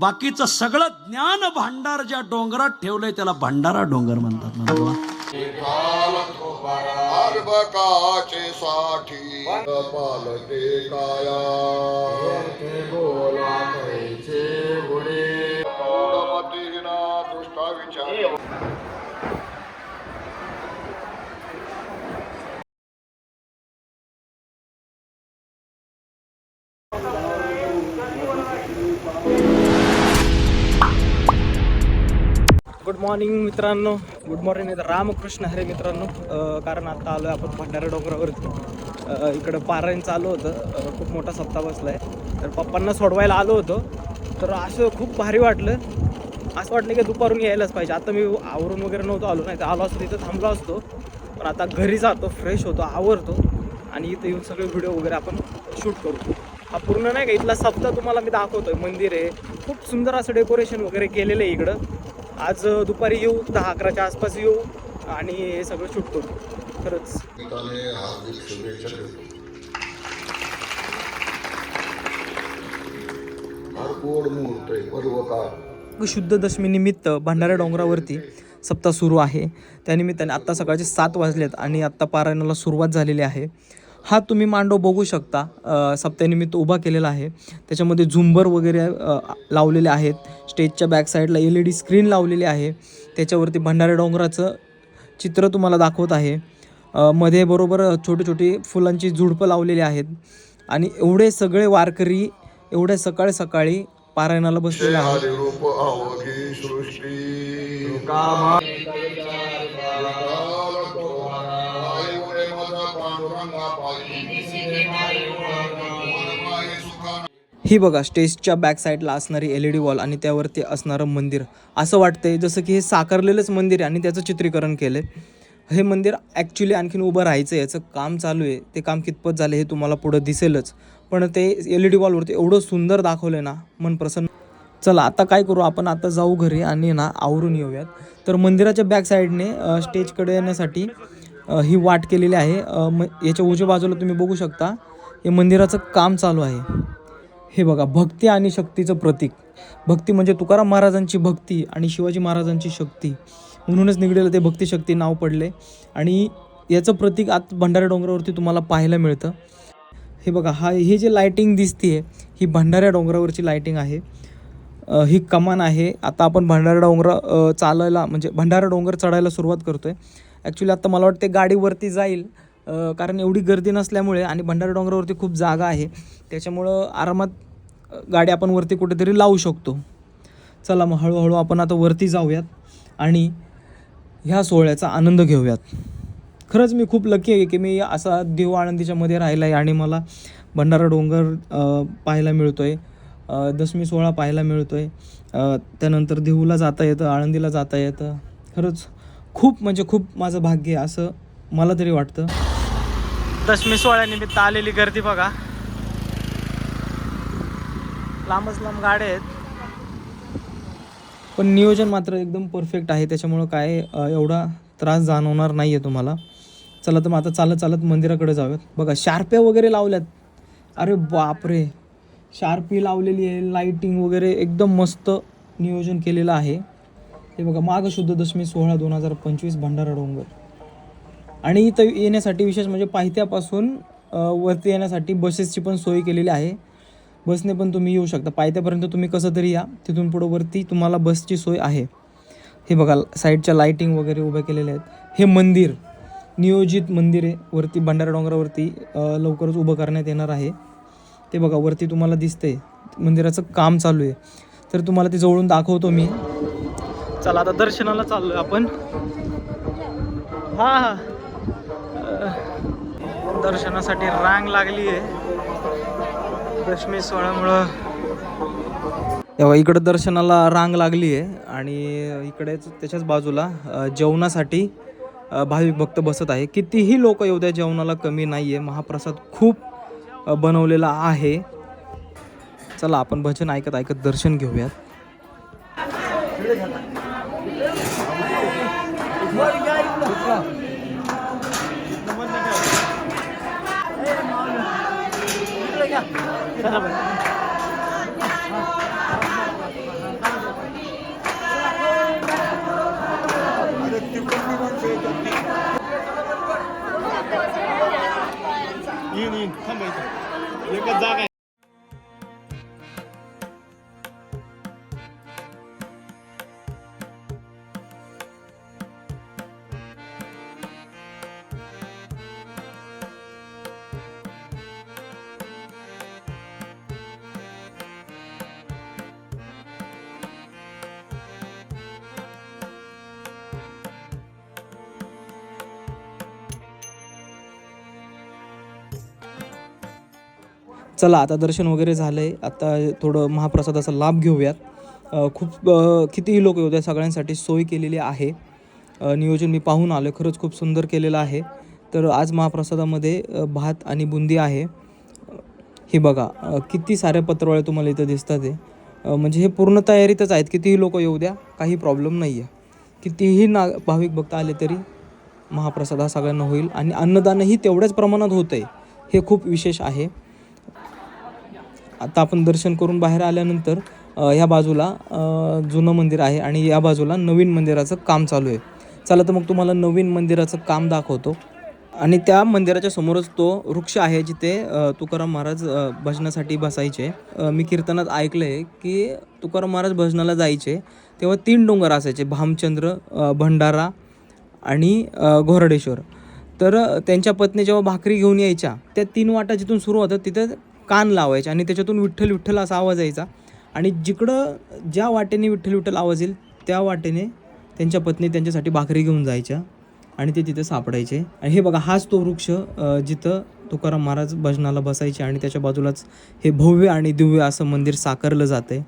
बाकीचं सगळं ज्ञान भांडार ज्या डोंगरात ठेवलंय त्याला भंडारा डोंगर म्हणतात साठी मॉर्निंग मित्रांनो. गुड मॉर्निंग रामकृष्ण हरे मित्रांनो. कारण आता आलो आहे आपण भंडारा डोंगरावरती. इकडं पारायण चालू होतं. खूप मोठा सप्ताह बसला आहे तर पप्पांना सोडवायला आलो होतो. तर असं खूप भारी वाटलं. असं वाटलं की दुपारून यायलाच पाहिजे. आता मी आवरून वगैरे नव्हतो आलो. नाही तर आलो असतो तिथं थांबलो असतो. पण आता घरी जातो फ्रेश होतो आवरतो. आणि इथं येऊन सगळे व्हिडिओ वगैरे आपण शूट करू. हा पूर्ण नाही का इथला सप्ताह तुम्हाला मी दाखवतोय. मंदिर आहे. खूप सुंदर असं डेकोरेशन वगैरे केलेलं आहे इकडं. आज दुपारी येऊ दहा अकराच्या आसपास येऊ आणि हे सगळं शूट करू. खरंच. शुद्ध दशमीनिमित्त भंडारा डोंगरावरती सप्ताह सुरू आहे. त्यानिमित्ताने आत्ता सकाळचे सात वाजलेत आणि आत्ता पारायणाला सुरुवात झालेली आहे. हा तुम्ही मांडव बघू शकता. अ, सप्त्यानिमित्त उभा केलेला आहे. त्याच्यामध्ये झुंबर वगैरे लावलेले आहेत. स्टेजच्या बॅक साईडला एल ई डी स्क्रीन लावलेली आहे. त्याच्यावरती भंडारा डोंगराचं चित्र तुम्हाला दाखवत आहे. मध्ये बरोबर छोटी छोटी फुलांची झुडपं लावलेली आहेत. आणि एवढे सगळे वारकरी एवढे सकाळी सकाळी पारायणाला बसलेले आहेत. ही बघा स्टेजच्या बॅक साईडला असणारी एल ई डी वॉल आणि त्यावरती असणारं मंदिर. असं वाटतंय जसं की हे साकारलेलंच मंदिर आहे आणि त्याचं चित्रीकरण केलं आहे हे मंदिर ॲक्च्युली आणखीन उभं राहायचं आहे याचं काम चालू आहे. ते काम कितपत झालं हे तुम्हाला पुढं दिसेलच. पण ते एल ई डी वॉलवरती एवढं सुंदर दाखवलं आहे ना मन प्रसन्न. चला आता काय करू? आपण आता जाऊ घरी आणि ना आवरून येऊयात. तर मंदिराच्या बॅक साईडने स्टेजकडे येण्यासाठी ही वाट केलेली आहे. म याच्या उजव्या बाजूला तुम्ही बघू शकता हे मंदिराचं काम चालू आहे. हे बघा भक्ती आणि शक्तीचं प्रतीक. भक्ती म्हणजे तुकाराम महाराजांची भक्ती आणि शिवाजी महाराजांची शक्ती. म्हणूनच निगडीला ते भक्तिशक्ती नाव पडले. आणि याचं प्रतीक आत भंडारा डोंगरावरती तुम्हाला पाहायला मिळतं. हे बघा हा हे जे लायटिंग दिसते ही भंडाऱ्या डोंगरावरची लायटिंग आहे. ही कमान आहे. आता आपण भंडारा डोंगर चालायला म्हणजे भंडारा डोंगर चढायला सुरुवात करतो आहे ॲक्च्युली आता मला वाटते गाडीवरती जाईल. कारण एवढी गर्दी नसल्यामुळे आणि भंडारा डोंगरावरती खूप जागा आहे त्याच्यामुळं आरामात गाडी आपण वरती कुठेतरी लावू शकतो. चला मग हळूहळू आपण आता वरती जाऊयात आणि ह्या सोहळ्याचा आनंद घेऊयात. खरंच मी खूप लकी आहे की मी असा देव आळंदीच्या मध्ये राहिला आहे आणि मला भंडारा डोंगर पाहायला मिळतो आहे दशमी सोहळा पाहायला मिळतो आहे त्यानंतर देहूला जाता येतं आळंदीला जाता येतं. खरंच खूप म्हणजे खूप माझं भाग्य आहे असं मला तरी वाटतं. दशमी सोहळ्यानिमित्त आलेली गर्दी बघा. लांबच लांब गाड्या आहेत. पण नियोजन मात्र एकदम परफेक्ट आहे. त्याच्यामुळं काय एवढा त्रास जाणवणार नाही आहे तुम्हाला. चला तर मग आता चालत चालत मंदिराकडे जाऊयात. बघा शार्प्या वगैरे लावल्यात. अरे बापरे. शार्पी लावलेली आहे लाईटिंग वगैरे एकदम मस्त नियोजन केलेलं आहे. हे बघा माघ शुद्ध दशमी सोहळा दोन हजार पंचवीस भंडारा डोंगर. आणि इथं येण्यासाठी विशेष म्हणजे पायथ्यापासून वरती येण्यासाठी बसेसची पण सोय केलेली आहे. बसने पण तुम्ही येऊ शकता. पायथ्यापर्यंत तुम्ही कसं तरी या. तिथून पुढं वरती तुम्हाला बसची सोय आहे. हे बघा साईडच्या लाईटिंग वगैरे उभ्या केलेल्या आहेत. हे मंदिर नियोजित मंदिर आहे. वरती भंडारा डोंगरावरती लवकरच उभं करण्यात येणार आहे. ते बघा वरती तुम्हाला दिसतंय. मंदिराचं काम चालू आहे. तर तुम्हाला ते जवळून दाखवतो मी. चला आता दर्शनाला चाललोय आपण. हा हा. दर्शनासाठी रांग लागली आहे. दशमी सोहळ्यामुळं. तेव्हा इकडं दर्शनाला रांग लागली आहे आणि इकडेच त्याच्याच बाजूला जेवणासाठी भाविक भक्त बसत आहे. कितीही लोक येऊ द्या जेवणाला कमी नाही आहे महाप्रसाद खूप बनवलेला आहे. चला आपण भजन ऐकत ऐकत दर्शन घेऊयात. হবে ইন ইন থামবাই একা জায়গায় चला आता दर्शन वगैरे झालं आहे आता थोडं महाप्रसादाचा लाभ घेऊयात. खूप कितीही लोक येऊ द्या सगळ्यांसाठी सोय केलेली आहे. नियोजन मी पाहून आलो खरंच खूप सुंदर केलेलं आहे. तर आज महाप्रसादामध्ये भात आणि बुंदी आहे. हे बघा किती साऱ्या पत्रवळ्या तुम्हाला इथं दिसतात आहे म्हणजे हे पूर्ण तयारीतच आहेत. कितीही लोक येऊ द्या काही प्रॉब्लेम नाही आहे कितीही ना भाविक भक्त आले तरी महाप्रसाद हा सगळ्यांना होईल. आणि अन्नदानही तेवढ्याच प्रमाणात होतं आहे हे खूप विशेष आहे. आता आपण दर्शन करून बाहेर आल्यानंतर ह्या बाजूला जुनं मंदिर आहे आणि या बाजूला नवीन मंदिराचं काम चालू आहे. चला तर मग तुम्हाला नवीन मंदिराचं काम दाखवतो. आणि त्या मंदिराच्या समोरच तो वृक्ष आहे जिथे तुकाराम महाराज भजनासाठी बसायचे. मी कीर्तनात ऐकलं आहे की तुकाराम महाराज भजनाला जायचे तेव्हा तीन डोंगर असायचे भामचंद्र भंडारा आणि घोरडेश्वर. तर त्यांच्या पत्नी जेव्हा भाकरी घेऊन यायच्या त्या तीन वाटा जिथून सुरू होतात तिथं कान लावायचे आणि त्याच्यातून विठ्ठल विठ्ठल असा आवाज यायचा. आणि जिकडं ज्या वाटेने विठ्ठल विठ्ठल आवाज येईल त्या वाटेने त्यांच्या पत्नी त्यांच्यासाठी भाकरी घेऊन जायच्या आणि ते तिथे सापडायचे. आणि हे बघा हाच तो वृक्ष जिथं तुकाराम महाराज भजनाला बसायचे आणि त्याच्या बाजूलाच हे भव्य आणि दिव्य असं मंदिर साकारलं जातं आहे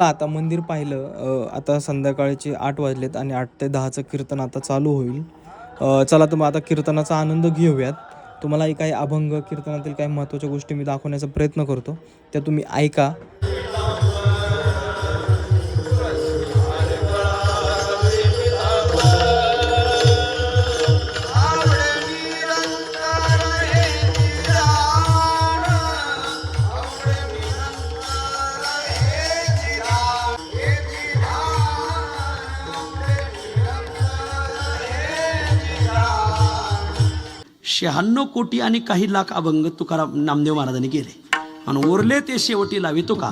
आता मंदिर पाहिलं. आता संध्याकाळचे आठ वाजलेत आणि आठ ते दहाचं कीर्तन आता चालू होईल. चला तर मग आता कीर्तनाचा आनंद घेऊयात. तुम्हालाही काही अभंग कीर्तनातील काही महत्त्वाच्या गोष्टी मी दाखवण्याचा प्रयत्न करतो. त्या तुम्ही ऐका. शहाण्णव कोटी आणि काही लाख अभंग तुकाराम नामदेव महाराजांनी केले. आणि उरले ते शेवटी लावी तुका.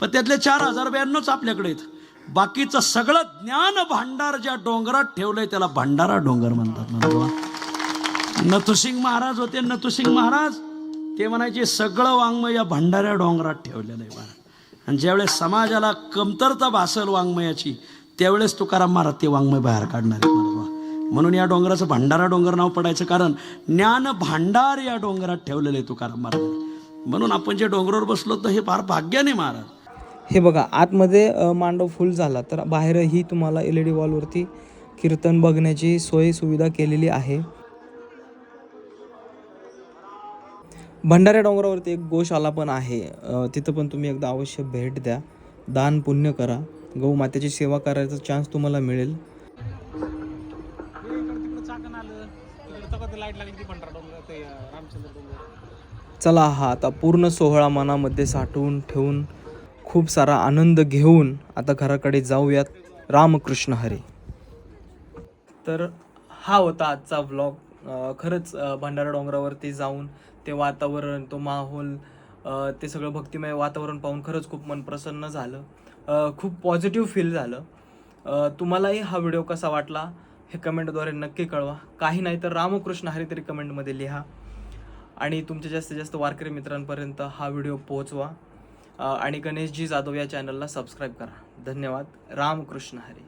पण त्यातले चार हजार ब्याण्णवच आपल्याकडे आहेत. बाकीचं सगळं ज्ञान भांडार ज्या डोंगरात ठेवलंय त्याला भंडारा डोंगर म्हणतात म्हणतो नथुसिंग महाराज होते नथुसिंग महाराज. ते म्हणायचे सगळं वाङ्मय या भंडाऱ्या डोंगरात ठेवलेलं आहे महाराज आणि ज्यावेळेस समाजाला कमतरता भासल वाङ्मयाची त्यावेळेस तुकाराम महाराज ते वाङ्मय बाहेर काढणार आहे म्हणून या डोंगराचं भंडारा डोंगर नाव पडायचं कारण ज्ञान भांडार या डोंगरात ठेवलेलं आहे तुकाराम महाराज. म्हणून आपण जे डोंगरावर बसलो तर हे फार भाग्याने महाराज. हे बघा आतमध्ये मांडव फुल झाला तर बाहेरही तुम्हाला एल ई डी वॉलवरती कीर्तन बघण्याची सोय सुविधा केलेली आहे. भंडाऱ्या डोंगरावरती एक गोशाला पण आहे. तिथं पण तुम्ही एकदा अवश्य भेट द्या. दान पुण्य करा. गौ मातेची सेवा करायचा चान्स तुम्हाला मिळेल. चला हा आता पूर्ण सोहळा मनामध्ये साठवून ठेवून खूप सारा आनंद घेऊन आता घराकडे जाऊयात. रामकृष्ण हरी. तर हा होता आजचा व्लॉग खरंच भंडारा डोंगरावरती जाऊन ते वातावरण तो माहोल ते सगळं भक्तिमय वातावरण पाहून खरंच खूप मन प्रसन्न झालं. खूप पॉझिटिव्ह फील झालं. तुम्हालाही हा व्हिडिओ कसा वाटला? हे कमेंटद्वारे नक्की कळवा. काही नाही तर रामकृष्ण हरी तरी कमेंटमध्ये लिहा. आणि तुमच्या जास्तीत जास्त वारकरी मित्रांपर्यंत हा व्हिडिओ पोहोचवा. आणि गणेशजी जाधव या चॅनलला सबस्क्राईब करा. धन्यवाद. रामकृष्ण हरी.